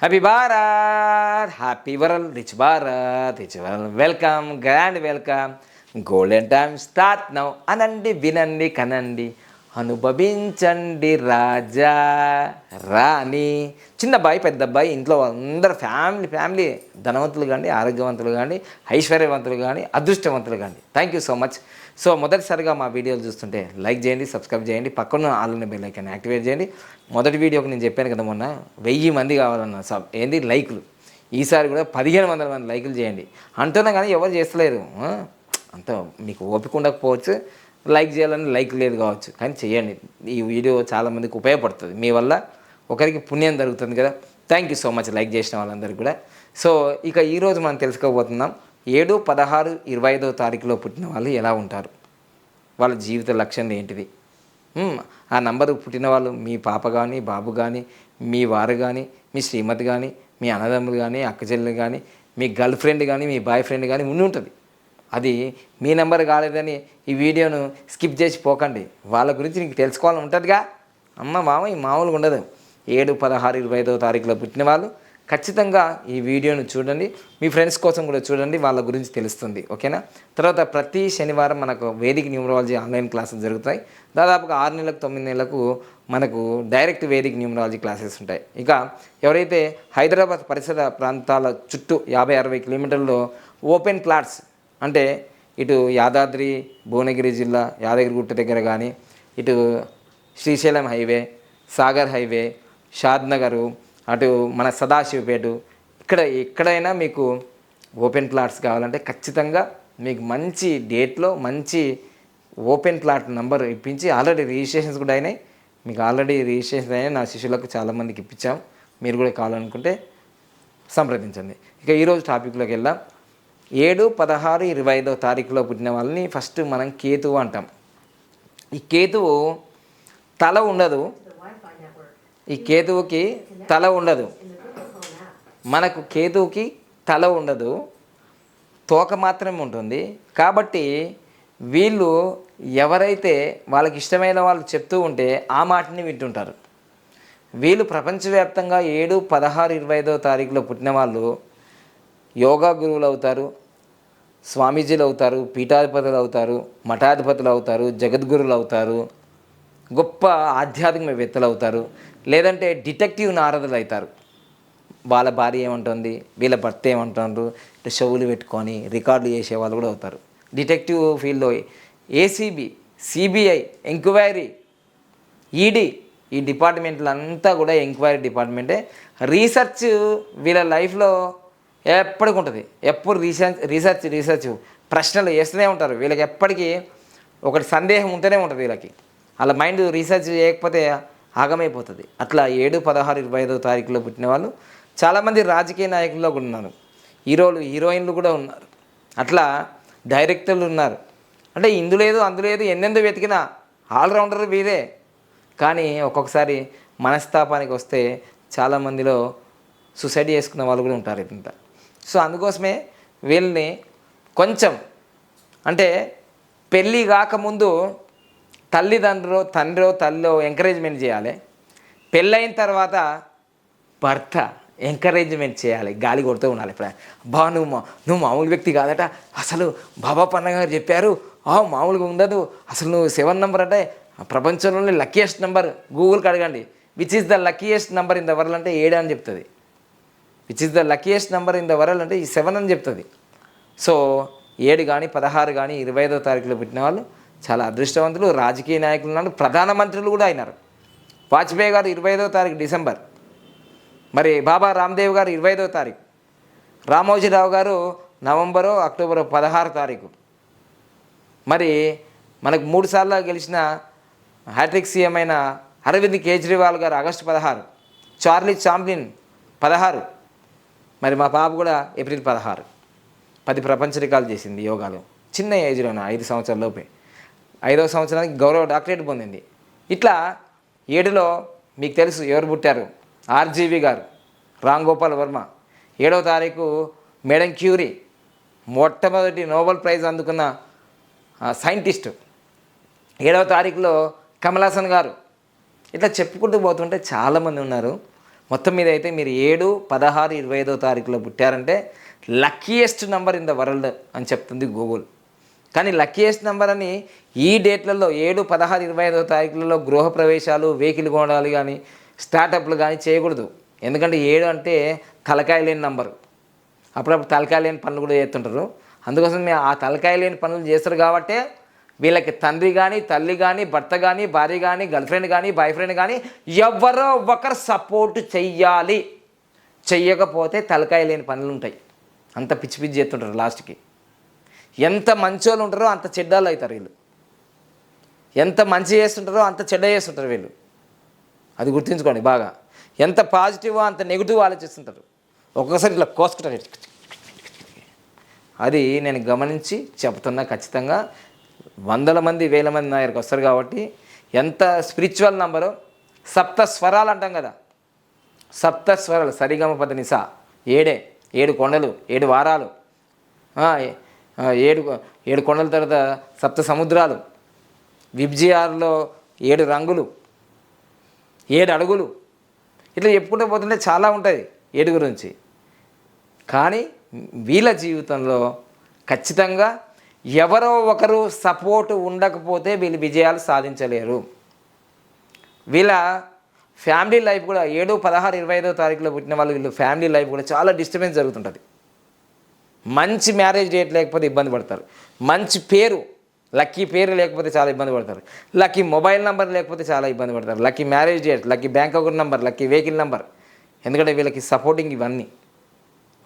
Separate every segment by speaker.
Speaker 1: Happy Bharat happy world rich Bharat rich world welcome grand welcome golden time start now అనండి వినండి కనండి అనుభవించండి రాజా రాణి చిన్న అబ్బాయి పెద్ద అబ్బాయి ఇంట్లో అందరు ఫ్యామిలీ ఫ్యామిలీ ధనవంతులు కానీ ఆరోగ్యవంతులు కానీ ఐశ్వర్యవంతులు కానీ అదృష్టవంతులు కానీ thank you so much so మొదటిసారిగా మా వీడియోలు చూస్తుంటే లైక్ చేయండి సబ్స్క్రైబ్ చేయండి. పక్కన ఆల్రెడీ బెల్ ఐకాన్ యాక్టివేట్ చేయండి. మొదటి వీడియోకి నేను చెప్పాను కదా మొన్న వెయ్యి మంది కావాలన్న సబ్ ఏంది? లైకులు. ఈసారి కూడా పదిహేను వందల మంది లైకులు చేయండి. అంటున్నా కానీ ఎవరు చేస్తలేరు. అంత మీకు ఓపిక ఉండకపోవచ్చు. లైక్ చేయాలని లైక్ లేదు కావచ్చు. కానీ చేయండి. ఈ వీడియో చాలామందికి ఉపయోగపడుతుంది. మీ వల్ల ఒకరికి పుణ్యం జరుగుతుంది కదా. Thank you so much like చేసిన వాళ్ళందరికీ కూడా. సో ఇక ఈరోజు మనం తెలుసుకోబోతున్నాం ఏడు పదహారు ఇరవై ఐదో తారీఖులో పుట్టిన వాళ్ళు ఎలా ఉంటారు? వాళ్ళ జీవిత లక్ష్యం ఏంటిది? ఆ నంబర్ పుట్టిన వాళ్ళు మీ పాప కానీ బాబు కానీ మీ వారు కానీ మీ శ్రీమతి కానీ మీ అన్నదమ్ములు కానీ అక్కచెల్లెలు కానీ మీ గర్ల్ ఫ్రెండ్ కానీ మీ బాయ్ ఫ్రెండ్ కానీ ఉండి ఉంటుంది. అది మీ నెంబర్ కాలేదని ఈ వీడియోను స్కిప్ చేసి పోకండి. వాళ్ళ గురించి నీకు తెలుసుకోవాలని ఉంటుందిగా. అమ్మ మామ ఈ మామూలుగా ఉండదు. ఏడు పదహారు ఇరవై ఐదో తారీఖులో పుట్టిన వాళ్ళు ఖచ్చితంగా ఈ వీడియోను చూడండి. మీ ఫ్రెండ్స్ కోసం కూడా చూడండి. వాళ్ళ గురించి తెలుస్తుంది. ఓకేనా? తర్వాత ప్రతి శనివారం మనకు వేదిక న్యూమరాలజీ ఆన్లైన్ క్లాసెస్ జరుగుతాయి. దాదాపుగా ఆరు నెలలకు తొమ్మిది నెలలకు మనకు డైరెక్ట్ వేదిక న్యూమరాలజీ క్లాసెస్ ఉంటాయి. ఇక ఎవరైతే హైదరాబాద్ పరిసర ప్రాంతాల చుట్టూ యాభై అరవై కిలోమీటర్లో ఓపెన్ ప్లాట్స్ అంటే ఇటు యాదాద్రి భువనగిరి జిల్లా యాదగిరిగుట్ట దగ్గర కానీ ఇటు శ్రీశైలం హైవే సాగర్ హైవే షాద్నగరు అటు మన సదాశివపేట ఇక్కడ ఎక్కడైనా మీకు ఓపెన్ ప్లాట్స్ కావాలంటే ఖచ్చితంగా మీకు మంచి డేట్లో మంచి ఓపెన్ ప్లాట్ నెంబర్ ఇప్పించి ఆల్రెడీ రిజిస్ట్రేషన్స్ కూడా అయినాయి. మీకు ఆల్రెడీ రిజిస్ట్రేషన్ అయినాయి. నా శిష్యులకు చాలామందికి ఇప్పించాం. మీరు కూడా కావాలనుకుంటే సంప్రదించండి. ఇక ఈరోజు టాపిక్లోకి వెళ్దాం. ఏడు పదహారు ఇరవై ఐదో తారీఖులో పుట్టిన వాళ్ళని ఫస్ట్ మనం కేతువు అంటాం. ఈ కేతువు తల ఉండదు. ఈ కేతువుకి తల ఉండదు. మనకు కేతువుకి తల ఉండదు. తోక మాత్రమే ఉంటుంది. కాబట్టి వీళ్ళు ఎవరైతే వాళ్ళకి ఇష్టమైన వాళ్ళు చెప్తూ ఉంటే ఆ మాటని వింటుంటారు. వీళ్ళు ప్రపంచవ్యాప్తంగా ఏడు పదహారు ఇరవై ఐదో తారీఖులో పుట్టిన వాళ్ళు యోగా గురువులు అవుతారు స్వామీజీలు అవుతారు పీఠాధిపతులు అవుతారు మఠాధిపతులు అవుతారు జగద్గురులు అవుతారు గొప్ప ఆధ్యాత్మికవేత్తలు అవుతారు. లేదంటే డిటెక్టివ్ నారదులు అవుతారు. వాళ్ళ భార్య ఏమంటుంది? వీళ్ళ భర్త ఏమంటారు షవులు పెట్టుకొని రికార్డులు చేసే వాళ్ళు కూడా అవుతారు. డిటెక్టివ్ ఫీల్డ్లో ఏసీబీ సిబిఐ ఎంక్వైరీ ఈడీ ఈ డిపార్ట్మెంట్లు అంతా కూడా ఎంక్వైరీ డిపార్ట్మెంటే. రీసెర్చ్ వీళ్ళ లైఫ్లో ఎప్పటికి ఉంటుంది ఎప్పుడు రీసెర్చ్ రీసెర్చ్ రీసెర్చ్ ప్రశ్నలు వేస్తూనే ఉంటారు. వీళ్ళకి ఎప్పటికీ ఒకటి సందేహం ఉంటూనే ఉంటుంది వీళ్ళకి. అలా మైండ్ రీసెర్చ్ చేయకపోతే ఆగమైపోతుంది. అట్లా ఏడు పదహారు ఇరవై ఐదో తారీఖులో పుట్టిన వాళ్ళు చాలామంది రాజకీయ నాయకుల్లో కూడా ఉన్నారు. హీరోలు హీరోయిన్లు కూడా ఉన్నారు. అట్లా డైరెక్టర్లు ఉన్నారు. అంటే ఇందులేదు అందులేదు ఎన్నెందు వెతికినా ఆల్రౌండర్ వీరే కానీ ఒక్కొక్కసారి మనస్తాపానికి వస్తే చాలామందిలో సూసైడ్ చేసుకున్న వాళ్ళు కూడా ఉంటారు ఇంత. సో అందుకోసమే వీళ్ళని కొంచెం అంటే పెళ్ళి కాకముందు తల్లిదండ్రో తండ్రో తల్లో ఎంకరేజ్మెంట్ చేయాలి. పెళ్ళైన తర్వాత భర్త ఎంకరేజ్మెంట్ చేయాలి. గాలి కొడుతూ ఉండాలి. ఇప్పుడు బా నువ్వు మా నువ్వు మామూలు వ్యక్తి కాదట. అసలు బాబా పన్న గారు చెప్పారు ఆ మామూలుగా ఉండదు. అసలు నువ్వు సెవెన్ నెంబర్ అంటే ప్రపంచంలోనే లక్కీయెస్ట్ నెంబర్ గూగుల్కి అడగండి. Which is the luckiest number in the world అంటే ఏడు అని చెప్తుంది. Which is the luckiest number in the world అంటే ఈ సెవెన్ అని చెప్తుంది. సో ఏడు కానీ పదహారు కానీ ఇరవై ఐదో తారీఖులో పుట్టిన వాళ్ళు చాలా అదృష్టవంతులు రాజకీయ నాయకులు ఉన్నారు. ప్రధానమంత్రులు కూడా అయినారు. వాజ్పేయి గారు ఇరవై ఐదో తారీఖు డిసెంబర్. మరి బాబా రామ్దేవ్ గారు ఇరవై ఐదో తారీఖు. రామోజీరావు గారు నవంబరు అక్టోబర్ పదహారు తారీఖు. మరి మనకు మూడు సార్లు గెలిచిన హ్యాట్రిక్ సీఎం అయిన అరవింద్ కేజ్రీవాల్ గారు ఆగస్టు పదహారు. చార్లీ చాంప్లిన్ పదహారు. మరి మా పాప కూడా ఏప్రిల్ పదహారు. పది ప్రపంచ రికార్డు చేసింది యోగాలో. చిన్న ఏజ్లోనే? ఐదు సంవత్సరాల లోపే. ఐదవ సంవత్సరానికి గౌరవ డాక్టరేట్ పొందింది. ఇట్లా ఏడులో మీకు తెలుసు ఎవరు పుట్టారు? ఆర్జీవి గారు రామ్ గోపాల్ వర్మ. ఏడవ తారీఖు మేడం క్యూరీ మొట్టమొదటి నోబెల్ ప్రైజ్ అందుకున్న సైంటిస్టు. ఏడవ తారీఖులో కమలాసన్ గారు. ఇట్లా చెప్పుకుంటూ పోతుంటే చాలామంది ఉన్నారు. మొత్తం మీద అయితే మీరు ఏడు పదహారు ఇరవై ఐదో తారీఖులో పుట్టారంటే luckiest number in the world అని చెప్తుంది గూగుల్. కానీ లక్కీయెస్ట్ నెంబర్ అని ఈ డేట్లలో ఏడు పదహారు ఇరవై ఐదో తారీఖులలో గృహ ప్రవేశాలు వెహికల్ కొనడాలు కానీ స్టార్టప్లు కానీ చేయకూడదు. ఎందుకంటే ఏడు అంటే తలకాయ లేని నంబరు అప్పుడప్పుడు తలకాయ లేని పనులు కూడా చేస్తుంటారు. అందుకోసం మేము ఆ తలకాయ లేని పనులు చేస్తారు కాబట్టే వీళ్ళకి తండ్రి కానీ తల్లి కానీ భర్త కానీ భార్య కానీ గర్ల్ ఫ్రెండ్ కానీ బాయ్ ఫ్రెండ్ కానీ ఎవరో ఒకరు సపోర్ట్ చెయ్యాలి. చెయ్యకపోతే తలకాయ లేని పనులు ఉంటాయి. అంత పిచ్చి పిచ్చి చేస్తుంటారు లాస్ట్కి ఎంత మంచోళ్ళు ఉంటారో అంత చెడ్డాలు అవుతారు వీళ్ళు. ఎంత మంచి చేస్తుంటారో అంత చెడ్డ చేస్తుంటారు వీళ్ళు. అది గుర్తుంచుకోండి బాగా. ఎంత పాజిటివ్ అంత నెగిటివ్ ఆలోచిస్తుంటారు. ఒక్కొక్కసారి ఇట్లా కోసుకుంటారు. అది నేను గమనించి చెప్తున్నా ఖచ్చితంగా. వందల మంది వేల మంది నా దగ్గరికి వస్తారు కాబట్టి ఎంత స్పిరిచువల్ నంబరు సప్త స్వరాలు అంటాం కదా. సప్త స్వరాలు సరిగమ పద నిసా ఏడే ఏడు కొండలు ఏడు వారాలు ఏడు ఏడు కొండల తర్వాత సప్త సముద్రాలు. విబ్జిఆర్లో ఏడు రంగులు ఏడు అడుగులు. ఇట్లా చెప్పుకుంటూ పోతుంటే చాలా ఉంటుంది ఏడు గురించి కానీ వీళ్ళ జీవితంలో ఖచ్చితంగా ఎవరో ఒకరు సపోర్ట్ ఉండకపోతే వీళ్ళు విజయాలు సాధించలేరు. వీళ్ళ ఫ్యామిలీ లైఫ్ కూడా ఏడు పదహారు ఇరవై ఐదో తారీఖులో పుట్టిన వాళ్ళు వీళ్ళు ఫ్యామిలీ లైఫ్ కూడా చాలా డిస్టర్బెన్స్ జరుగుతుంటుంది. మంచి మ్యారేజ్ డేట్ లేకపోతే ఇబ్బంది పడతారు. మంచి పేరు లక్కీ పేరు లేకపోతే చాలా ఇబ్బంది పడతారు. లక్కీ మొబైల్ నెంబర్ లేకపోతే చాలా ఇబ్బంది పడతారు. Lucky marriage date lucky bank account number lucky vehicle number. ఎందుకంటే వీళ్ళకి సపోర్టింగ్ ఇవన్నీ.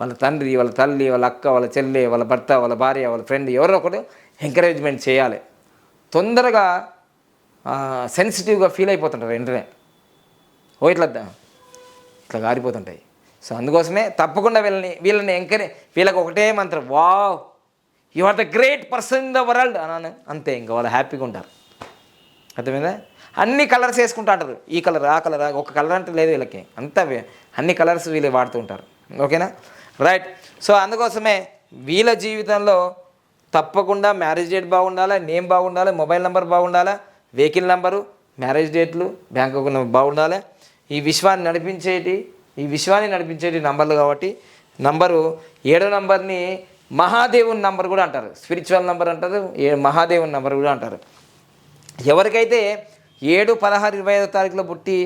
Speaker 1: వాళ్ళ తండ్రి వాళ్ళ తల్లి వాళ్ళ అక్క వాళ్ళ చెల్లి వాళ్ళ భర్త వాళ్ళ భార్య వాళ్ళ ఫ్రెండ్ ఎవరో ఒకరు ఎంకరేజ్మెంట్ చేయాలి. తొందరగా సెన్సిటివ్గా ఫీల్ అయిపోతుంటారు వెంటనే. ఓ ఇట్లా ఇట్లా గారిపోతుంటాయి. సో అందుకోసమే తప్పకుండా వీళ్ళని వీళ్ళని ఎంకరేజ్ వీళ్ళకి ఒకటే మంత్రం wow you are the great person in the world అన్నాను. అంతే ఇంకా వాళ్ళు హ్యాపీగా ఉంటారు. అర్థమైందా? అన్ని కలర్స్ వేసుకుంటా అంటారు ఈ కలర్ ఆ కలర్ ఒక కలర్ అంటే లేదు వీళ్ళకి. అంతా అన్ని కలర్స్ వీళ్ళు వాడుతూ ఉంటారు. ఓకేనా? రైట్. సో అందుకోసమే వీళ్ళ జీవితంలో తప్పకుండా మ్యారేజ్ డేట్ బాగుండాలి నేమ్ బాగుండాలి మొబైల్ నెంబర్ బాగుండాలా వెహికల్ నెంబరు మ్యారేజ్ డేట్లు బ్యాంక్ బాగుండాలి ఈ విశ్వాన్ని నడిపించేటి ఈ విశ్వాన్ని నడిపించేటి నంబర్లు కాబట్టి నంబరు ఏడో నంబర్ని మహాదేవుని నంబర్ కూడా అంటారు. స్పిరిచువల్ నంబర్ అంటారు ఏ మహాదేవుని నంబర్ కూడా అంటారు. ఎవరికైతే ఏడు పదహారు ఇరవై ఐదో తారీఖులో పుట్టి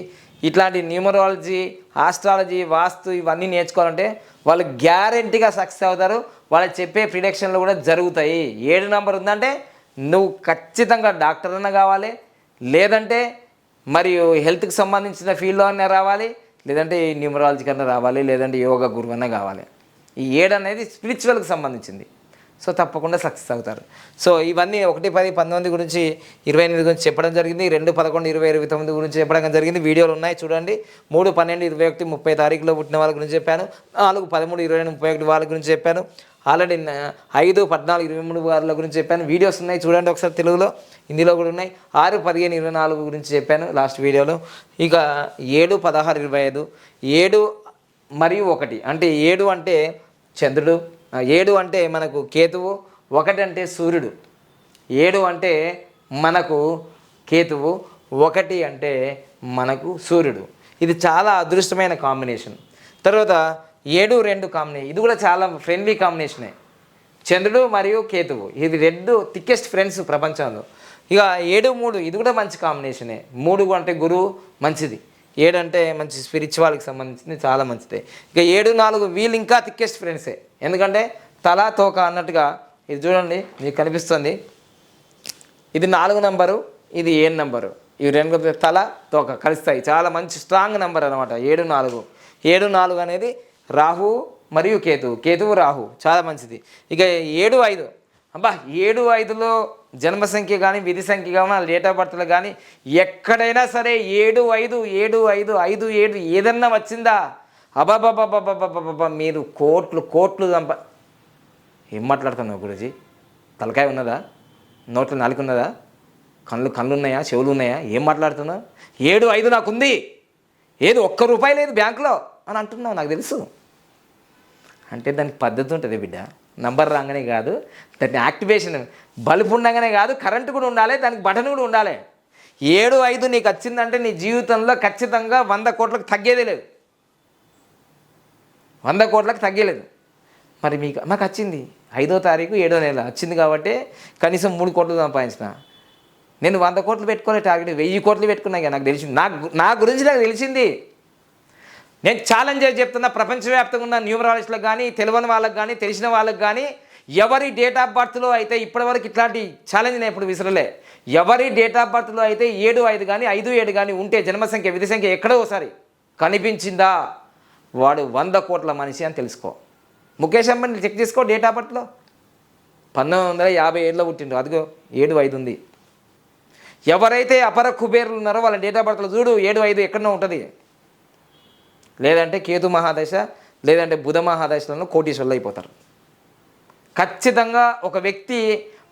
Speaker 1: ఇట్లాంటి న్యూమరాలజీ ఆస్ట్రాలజీ వాస్తు ఇవన్నీ నేర్చుకోవాలంటే వాళ్ళు గ్యారెంటీగా సక్సెస్ అవుతారు. వాళ్ళు చెప్పే ప్రిడిక్షన్లు కూడా జరుగుతాయి. ఏడు నెంబర్ ఉందంటే నువ్వు ఖచ్చితంగా డాక్టర్ అన్న కావాలి. లేదంటే మరియు హెల్త్కి సంబంధించిన ఫీల్డ్లో అన్న రావాలి. లేదంటే న్యూమరాలజీ కన్నా రావాలి లేదంటే యోగా గురువు అన్న కావాలి. ఈ ఏడు అనేది స్పిరిచువల్కి సంబంధించింది. సో తప్పకుండా సక్సెస్ అవుతారు. సో ఇవన్నీ ఒకటి పది పంతొమ్మిది గురించి ఇరవై ఎనిమిది గురించి చెప్పడం జరిగింది. రెండు పదకొండు ఇరవై ఇరవై తొమ్మిది గురించి చెప్పడం జరిగింది. వీడియోలు ఉన్నాయి చూడండి. మూడు పన్నెండు ఇరవై ఒకటి ముప్పై తారీఖులో పుట్టిన వాళ్ళ గురించి చెప్పాను. నాలుగు పదమూడు ఇరవై రెండు ముప్పై ఒకటి వాళ్ళ గురించి చెప్పాను. ఆల్రెడీ ఐదు పద్నాలుగు ఇరవై మూడు వాళ్ళ గురించి చెప్పాను. వీడియోస్ ఉన్నాయి చూడండి ఒకసారి తెలుగులో. హిందీలో కూడా ఉన్నాయి. ఆరు పదిహేను ఇరవై నాలుగు గురించి చెప్పాను లాస్ట్ వీడియోలో. ఇక ఏడు పదహారు ఇరవై ఐదు. ఏడు మరియు ఒకటి. అంటే ఏడు అంటే చంద్రుడు ఏడు అంటే మనకు కేతువు ఒకటి అంటే సూర్యుడు. ఏడు అంటే మనకు కేతువు ఒకటి అంటే మనకు సూర్యుడు. ఇది చాలా అదృష్టమైన కాంబినేషన్. తర్వాత ఏడు రెండు కాంబినేషన్ ఇది కూడా చాలా ఫ్రెండ్లీ కాంబినేషనే. చంద్రుడు మరియు కేతువు. ఇది రెండు థిక్కెస్ట్ ఫ్రెండ్స్ ప్రపంచంలో. ఇక ఏడు మూడు ఇది కూడా మంచి కాంబినేషనే. మూడు అంటే గురువు మంచిది. ఏడు అంటే మంచి స్పిరిచువాల్కి సంబంధించింది చాలా మంచిది. ఇక ఏడు నాలుగు వీళ్ళు ఇంకా థిక్కెస్ట్ ఫ్రెండ్సే ఎందుకంటే తల తోక అన్నట్టుగా ఇది చూడండి మీకు కనిపిస్తుంది. ఇది నాలుగు నంబరు ఇది ఏడు నంబరు. ఇవి రెండు తల తోక కలుస్తాయి. చాలా మంచి స్ట్రాంగ్ నెంబర్ అనమాట ఏడు నాలుగు. ఏడు నాలుగు అనేది రాహు మరియు కేతువు. కేతువు రాహు. చాలా మంచిది. ఇక ఏడు ఐదు. అబ్బా ఏడు ఐదులో జన్మ సంఖ్య కానీ విధి సంఖ్య కానీ డేట్ ఆఫ్ బర్త్లో కానీ ఎక్కడైనా సరే ఏడు ఐదు ఏడు ఐదు ఐదు ఏడు ఏదన్నా వచ్చిందా? అబాబాబాబాబాబాబా మీరు కోట్లు కోట్లు సంప ఏం మాట్లాడుతున్నావు గురుజీ? తలకాయ ఉన్నదా? నోట్లో నాలుగు ఉన్నదా? కళ్ళు కళ్ళు ఉన్నాయా? చెవులు ఉన్నాయా? ఏం మాట్లాడుతున్నావు? ఏడు ఐదు నాకుంది. ఏది ఒక్క రూపాయి లేదు బ్యాంకులో అని అంటున్నావు నాకు తెలుసు. అంటే దానికి పద్ధతి ఉంటుంది బిడ్డ? నంబర్ రాగానే కాదు దాని యాక్టివేషన్ బల్బు ఉండగానే కాదు కరెంటు కూడా ఉండాలి దానికి బటన్ కూడా ఉండాలి. ఏడు ఐదు నీకు వచ్చిందంటే నీ జీవితంలో ఖచ్చితంగా వంద కోట్లకు తగ్గేదే లేదు. వంద కోట్లకు తగ్గలేదు. మరి మీకు మాకు వచ్చింది. ఐదో తారీఖు ఏడో నెల వచ్చింది కాబట్టి కనీసం మూడు కోట్లు సంపాదించిన. నేను వంద కోట్లు పెట్టుకునే టార్గెట్ వెయ్యి కోట్లు పెట్టుకున్నా నాకు తెలిసింది. నాకు నా గురించి నాకు తెలిసింది. నేను ఛాలెంజ్ చేసి చెప్తున్నా ప్రపంచవ్యాప్తంగా ఉన్న న్యూమరాలజిస్టులకు కానీ తెలియని వాళ్ళకి కానీ తెలిసిన వాళ్ళకి కానీ ఎవరి డేట్ ఆఫ్ బర్త్లో అయితే ఇప్పటివరకు ఇట్లాంటి ఛాలెంజ్ నేను ఇప్పుడు విసరలే. ఎవరి డేట్ ఆఫ్ బర్త్లో అయితే ఏడు ఐదు కానీ ఐదు ఏడు కానీ ఉంటే జన్మసంఖ్య విధి సంఖ్య ఎక్కడో ఒకసారి కనిపించిందా? వాడు వంద కోట్ల మనిషి అని తెలుసుకో. ముఖేష్ అంబానీ చెక్ చేసుకో డేట్ ఆఫ్ బర్త్లో పంతొమ్మిది వందల యాభై ఏడులో పుట్టిండు. అదిగో ఏడు ఐదు ఉంది. ఎవరైతే అపర కుబేరులు ఉన్నారో వాళ్ళ డేట్ ఆఫ్ బర్త్లో చూడు ఏడు ఐదు ఎక్కడో ఉంటుంది. లేదంటే కేతు మహాదశ లేదంటే బుధ మహాదశలను కోటీశ్వరులు అయిపోతారు. ఖచ్చితంగా ఒక వ్యక్తి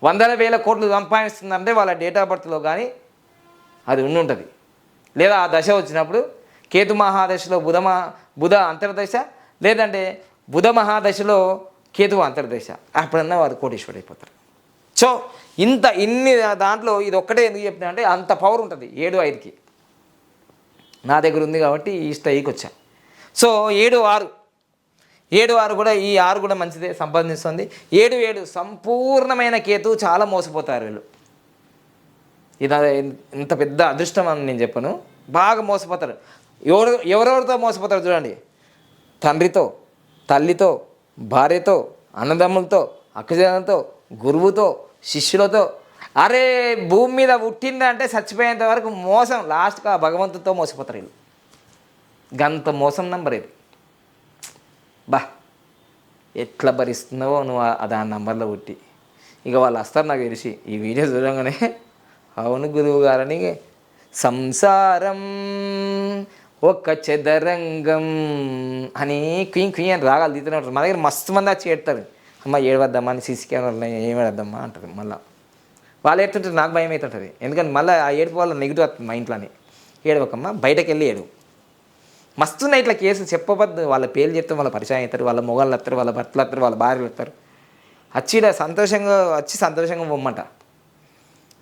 Speaker 1: వందల వేల కోట్లు సంపాదిస్తుందంటే వాళ్ళ డేట్ ఆఫ్ బర్త్లో కానీ అది ఉండి ఉంటుంది. లేదా ఆ దశ వచ్చినప్పుడు కేతు మహాదశలో బుధ మహా బుధ అంతర్దశ లేదంటే బుధ మహాదశలో కేతు అంతర్దశ అప్పుడన్నా వారు కోటీశ్వరుడు అయిపోతారు. సో ఇంత ఇన్ని దాంట్లో ఇది ఒక్కటే ఎందుకు చెప్తున్నా అంటే అంత పవర్ ఉంటుంది ఏడు ఐదుకి. నా దగ్గర ఉంది కాబట్టి ఈ స్థాయికి వచ్చా. సో ఏడు ఆరు. ఏడు ఆరు కూడా ఈ ఆరు కూడా మంచిదే సంపాదిస్తుంది. ఏడు ఏడు సంపూర్ణమైన కేతు చాలా మోసపోతారు వీళ్ళు. ఇది ఇంత పెద్ద అదృష్టం అని నేను చెప్పను. బాగా మోసపోతారు. ఎవరు ఎవరెవరితో మోసపోతారు చూడండి. తండ్రితో తల్లితో భార్యతో అన్నదమ్ములతో అక్కజనంతో గురువుతో శిష్యులతో. అరే భూమి మీద పుట్టిందంటే చచ్చిపోయేంత వరకు మోసం. లాస్ట్గా ఆ మోసపోతారు వీళ్ళు. గంత మోసం నంబర్ ఇది. బా ఎట్లా భరిస్తున్నావో నువ్వు ఆ- దాని నంబర్లో పుట్టి. ఇక వాళ్ళు వస్తారు నాకు తెలిసి ఈ వీడియో చూడగానే అవును గురువు గారని సంసారం ఒక చదరంగం అని క్వీన్ క్వీన్ అని రాగాలు తీతూనే ఉంటారు. మా దగ్గర మస్తు మంది వచ్చి ఏడతారు. అమ్మ ఏడవద్దమ్మా అని సీసీ కెమెరాలు ఏమేడద్దమ్మా అంటారు మళ్ళీ. వాళ్ళు ఏడుతుంటే నాకు భయం అవుతుంటుంది ఎందుకంటే మళ్ళీ ఆ ఏడుపు వల్ల నెగిటివ్ వస్తుంది మా ఇంట్లోనే. ఏడవకమ్మా బయటకు వెళ్ళి ఏడు. మస్తున్నాయి ఇట్లా కేసులు. చెప్పబద్దు. వాళ్ళ పేర్లు చెప్తే వాళ్ళ పరిచయం అవుతారు. వాళ్ళ మొగళ్ళు వస్తారు వాళ్ళ భర్తలు వస్తారు వాళ్ళ భార్యలు వస్తారు. వచ్చి ఇలా సంతోషంగా వచ్చి సంతోషంగా పొమ్మంట.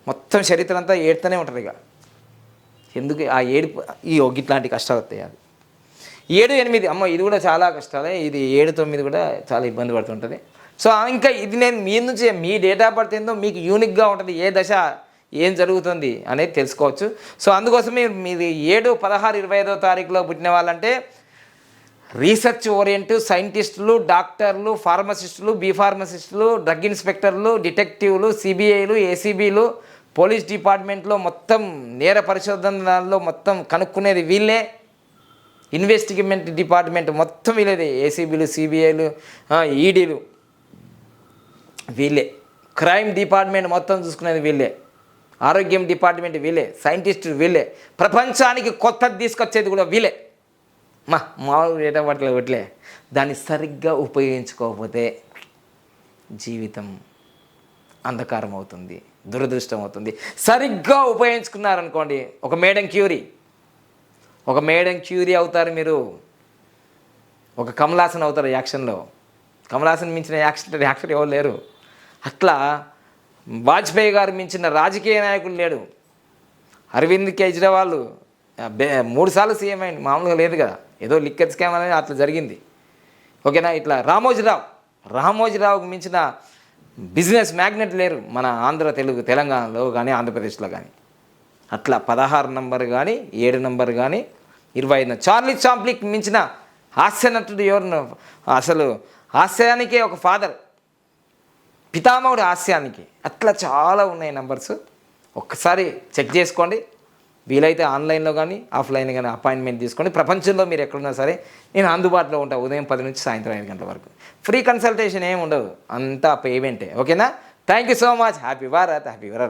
Speaker 1: మొత్తం చరిత్ర అంతా ఏడుతూనే ఉంటుంది ఇక. ఎందుకు? ఆ ఏడుపు ఈ ఇట్లాంటి కష్టాలు వస్తాయి అది. ఏడు ఎనిమిది. అమ్మ ఇది కూడా చాలా కష్టాలే. ఇది ఏడు తొమ్మిది కూడా చాలా ఇబ్బంది పడుతుంటుంది. సో ఇంకా ఇది నేను మీ నుంచి మీ డేట్ ఆఫ్ మీకు యూనిక్గా ఉంటుంది. ఏ దశ? ఏం జరుగుతుంది అనేది తెలుసుకోవచ్చు. సో అందుకోసమే మీది ఏడు పదహారు ఇరవై ఐదో తారీఖులో పుట్టిన వాళ్ళంటే రీసెర్చ్ ఓరియంట్ సైంటిస్టులు డాక్టర్లు ఫార్మసిస్టులు బీ ఫార్మసిస్టులు డ్రగ్ ఇన్స్పెక్టర్లు డిటెక్టివ్లు సిబిఐలు ఏసీబీలు పోలీస్ డిపార్ట్మెంట్లో మొత్తం నేర పరిశోధనలో మొత్తం కనుక్కునేది వీళ్ళే. ఇన్వెస్టిగేమెంట్ డిపార్ట్మెంట్ మొత్తం వీళ్ళది. ఏసీబీలు సిబిఐలు ఈడీలు. వీళ్ళే. క్రైమ్ డిపార్ట్మెంట్ మొత్తం చూసుకునేది వీళ్ళే. ఆరోగ్యం డిపార్ట్మెంట్ వీలే సైంటిస్టులు వీలే ప్రపంచానికి కొత్తది తీసుకొచ్చేది కూడా వీలే మా మామూలు డేటా పట్ల దాన్ని సరిగ్గా ఉపయోగించుకోకపోతే జీవితం అంధకారం అవుతుంది దురదృష్టం అవుతుంది సరిగ్గా ఉపయోగించుకున్నారనుకోండి ఒక మేడం క్యూరీ. ఒక మేడం క్యూరీ అవుతారు మీరు. ఒక కమలాసన్ అవుతారు యాక్షన్లో కమలాసన్ మించిన యాక్షన్ యాక్టర్ ఎవరు లేరు. అట్లా వాజ్పేయి గారు మించిన రాజకీయ నాయకులు లేడు. అరవింద్ కేజ్రీవాల్ బే- మూడు సార్లు సీఎం అయింది మామూలుగా లేదు కదా ఏదో లిక్కర్ స్కామ్ అనేది అట్లా జరిగింది. ఓకేనా? ఇట్లా రామోజీరావు రామోజీరావుకు మించిన బిజినెస్ మ్యాగ్నెట్ లేరు మన ఆంధ్ర తెలుగు తెలంగాణలో కానీ ఆంధ్రప్రదేశ్లో కానీ అట్లా పదహారు నంబర్ కానీ ఏడు నంబర్ కానీ ఇరవై ఐదు చార్లీ చాంప్లిక్ మించిన హాస్య నటుడు ఎవరు? అసలు హాస్యానికే ఒక ఫాదర్. పితామహుడి హాస్యానికి అట్లా చాలా ఉన్నాయి నెంబర్స్. ఒక్కసారి చెక్ చేసుకోండి. వీలైతే ఆన్లైన్లో కానీ ఆఫ్లైన్ కానీ అపాయింట్మెంట్ తీసుకోండి. ప్రపంచంలో మీరు ఎక్కడున్నా సరే నేను అందుబాటులో ఉంటాను ఉదయం పది నుంచి సాయంత్రం ఐదు గంటల వరకు. ఫ్రీ కన్సల్టేషన్ ఏమి ఉండదు. అంతా పేమెంటే ఓకేనా? Thank you so much happy Bharat happy world